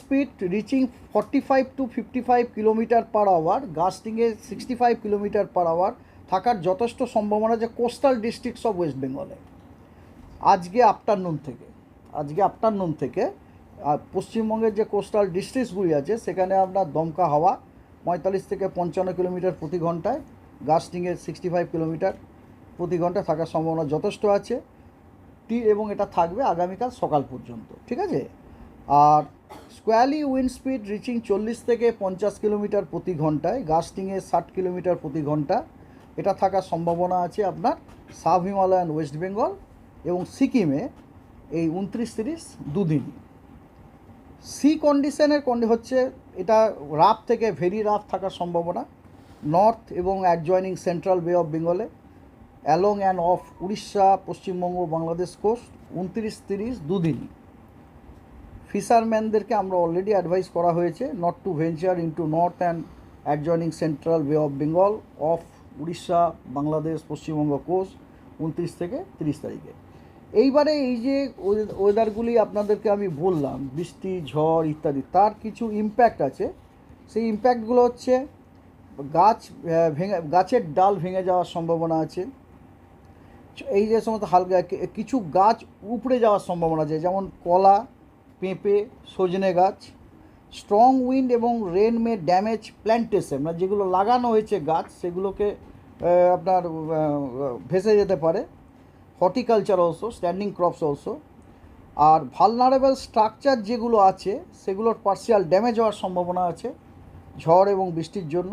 speed reaching 45 to 55 kilometre per hour গাস্টিংয়ে sixty five kilometre per hour থাকার যথেষ্ট সম্ভাবনা যে কোস্টাল ডিস্ট্রিক্টস অফ ওয়েস্ট বেঙ্গলে আজকে আফটারনুন থেকে, আজকে আফটারনুন থেকে পশ্চিমবঙ্গের যে কোস্টাল ডিস্ট্রিক্টসগুলি আছে, সেখানে আপনার দমকা হাওয়া পঁয়তাল্লিশ থেকে পঞ্চান্ন কিলোমিটার প্রতি ঘন্টায় গাস্টিংয়ে সিক্সটি ফাইভ কিলোমিটার প্রতি ঘণ্টা থাকার সম্ভাবনা যথেষ্ট আছে। টি এবং এটা থাকবে আগামীকাল সকাল পর্যন্ত, ঠিক আছে? আর স্কোয়ালি উইন্ড স্পিড রিচিং চল্লিশ থেকে পঞ্চাশ কিলোমিটার প্রতি ঘন্টায়, গাস্টিংয়ে ষাট কিলোমিটার প্রতি ঘণ্টা। এটা থাকার সম্ভাবনা আছে আপনার সাব হিমালয়ান ওয়েস্ট বেঙ্গল এবং সিকিমে এই উনত্রিশ তিরিশ দুদিন। সি কন্ডিশনের কন্ডি হচ্ছে এটা রাফ থেকে ভেরি রাফ থাকার সম্ভাবনা। নর্থ এবং অ্যাডজয়নিং সেন্ট্রাল বে অফ বেঙ্গলে along and off Orissa, Paschimbanga, Bangladesh coast উনত্রিশ তিরিশ দুদিনই ফিশারম্যানদেরকে আমরা অলরেডি অ্যাডভাইস করা হয়েছে not to venture into north and adjoining central bay of Bengal off Orissa Bangladesh Paschimbanga coast উনত্রিশ থেকে তিরিশ তারিখে। এইবারে এই যে ওয়ে- ওয়েদারগুলি আপনাদেরকে আমি বললাম, বৃষ্টি, ঝড় ইত্যাদি, তার কিছু ইম্প্যাক্ট আছে। সেই ইম্প্যাক্টগুলো হচ্ছে, গাছ ভেঙে গাছের ডাল ভেঙে যাওয়ার সম্ভাবনা আছে। এই যে সমস্ত হালকা কিছু গাছ উপড়ে যাওয়ার সম্ভাবনা আছে, যেমন কলা পেঁপে, সজনে গাছ স্ট্রং উইন্ড এবং রেন মে ড্যামেজ প্ল্যান্টেশন মানে যেগুলো লাগানো হয়েছে গাছ, সেগুলোকে আপনার ভেসে যেতে পারে। Horticulture also standing crops also আর ভালনারেবল স্ট্রাকচার যেগুলো আছে, সেগুলোর পার্সিয়াল ড্যামেজ হওয়ার সম্ভাবনা আছে ঝড় এবং বৃষ্টির জন্য।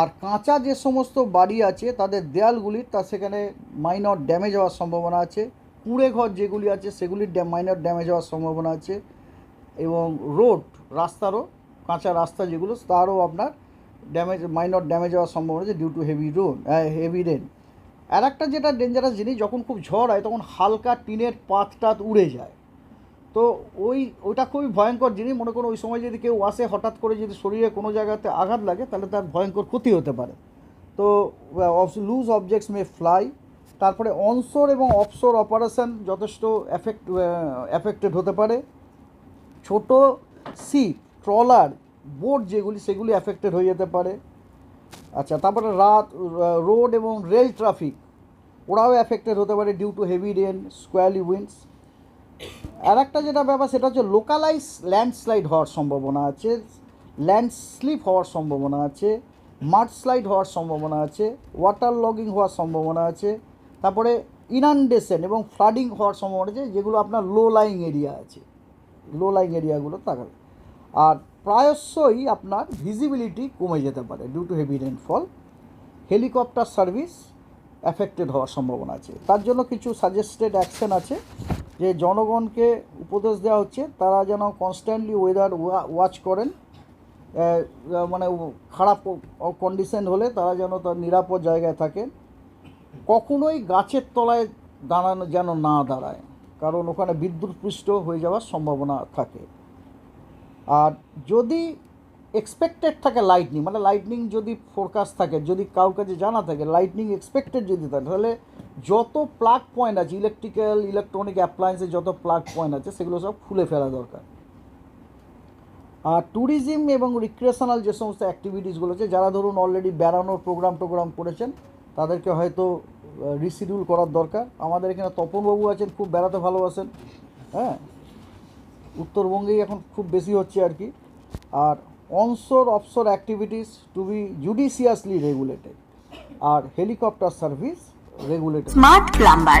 আর কাঁচা যে সমস্ত বাড়ি আছে, তাদের দেয়ালগুলি, তা সেখানে মাইনর ড্যামেজ হওয়ার সম্ভাবনা আছে। কুঁড়ে ঘর যেগুলি আছে সেগুলির মাইনর ড্যামেজ হওয়ার সম্ভাবনা আছে এবং রোড রাস্তারও কাঁচা রাস্তা যেগুলো, তারও আপনার ড্যামেজ মাইনর ড্যামেজ হওয়ার সম্ভাবনা আছে due to heavy road heavy rain আর একটা যেটা ডেঞ্জারাস জিনিস, যখন খুব ঝড় হয় তখন হালকা টিনের পাত টাত উড়ে যায়। তো ওই, ওইটা খুবই ভয়ঙ্কর জিনিস। মনে করুন ওই সময় যদি কেউ আসে, হঠাৎ করে যদি শরীরে কোনো জায়গাতে আঘাত লাগে, তাহলে তার ভয়ঙ্কর ক্ষতি হতে পারে। তো লুজ অবজেক্টস মে ফ্লাই তারপরে অনসোর এবং অফসোর অপারেশন যথেষ্ট এফেক্ট এফেক্টেড হতে পারে। ছোট সিপ ট্রলার, বোট যেগুলি, সেগুলি এফেক্টেড হয়ে যেতে পারে। আচ্ছা তারপরে রাত রোড এবং রেল ট্রাফিক, ওরাও এফেক্টেড হতে পারে due to heavy rain squally winds আর একটা যেটা ব্যাপার, সেটা হচ্ছে লোকালাইজ ল্যান্ডস্লাইড হওয়ার সম্ভাবনা আছে ল্যান্ড স্লিপ হওয়ার সম্ভাবনা আছে মাড স্লাইড হওয়ার সম্ভাবনা আছে ওয়াটার লগিং হওয়ার সম্ভাবনা আছে তারপরে ইনান্ডেশন এবং ফ্লাডিং হওয়ার সম্ভাবনা আছে যেগুলো আপনার লো লাইং এরিয়া আছে। লো লাইং এরিয়াগুলো তাকাবে। আর প্রায়শই আপনার ভিজিবিলিটি কমে যেতে পারে due to heavy rainfall helicopter service affected হওয়ার সম্ভাবনা আছে। তার জন্য কিছু সাজেস্টেড অ্যাকশন আছে, যে জনগণকে উপদেশ দেওয়া হচ্ছে, তারা যেন কনস্ট্যান্টলি ওয়েদার ওয়াচ করেন। মানে খারাপ কন্ডিশন হলে তারা যেন তার নিরাপদ জায়গায় থাকেন। কখনোই গাছের তলায় দাঁড়ানো যেন না দাঁড়ায়, কারণ ওখানে বিদ্যুৎপৃষ্ট হয়ে যাওয়ার সম্ভাবনা থাকে। আর যদি এক্সপেক্টেড থাকে লাইটনিং মানে লাইটনিং যদি ফোরকাস্ট থাকে, যদি কারোর কাছে জানা থাকে লাইটনিং এক্সপেক্টেড যদি থাকে, তাহলে যত প্লাগ পয়েন্ট আছে ইলেকট্রিক্যাল ইলেকট্রনিক অ্যাপ্লায়েন্সে যত প্লাগ পয়েন্ট আছে, সেগুলো সব খুলে ফেলা দরকার। আর ট্যুরিজম এবং রিক্রিয়েশনাল যে সমস্ত অ্যাক্টিভিটিসগুলো আছে, যারা ধরুন অলরেডি বেড়ানোর প্রোগ্রাম টোগ্রাম করেছেন তাদেরকে হয়তো রিসিডিউল করার দরকার। আমাদের এখানে তপনবাবু আছেন, খুব বেড়াতে ভালোবাসেন হ্যাঁ? উত্তরবঙ্গেই এখন খুব বেশি হচ্ছে আর কি। আর onshore offshore activities to be judiciously regulated R helicopter service regulated smart plumber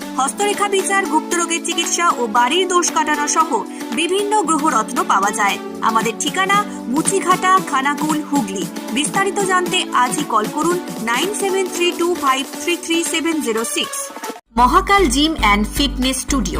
হস্তরেখা বিচার, গুপ্ত রোগের চিকিৎসা ও বাড়ির দোষ কাটানো সহ বিভিন্ন গ্রহরত্ন পাওয়া যায়। আমাদের ঠিকানা মুচিঘাটা, খানাকুল, হুগলি। বিস্তারিত জানতে আজই কল করুন nine seven three two five three three seven zero six. Mahakal gym and fitness studio.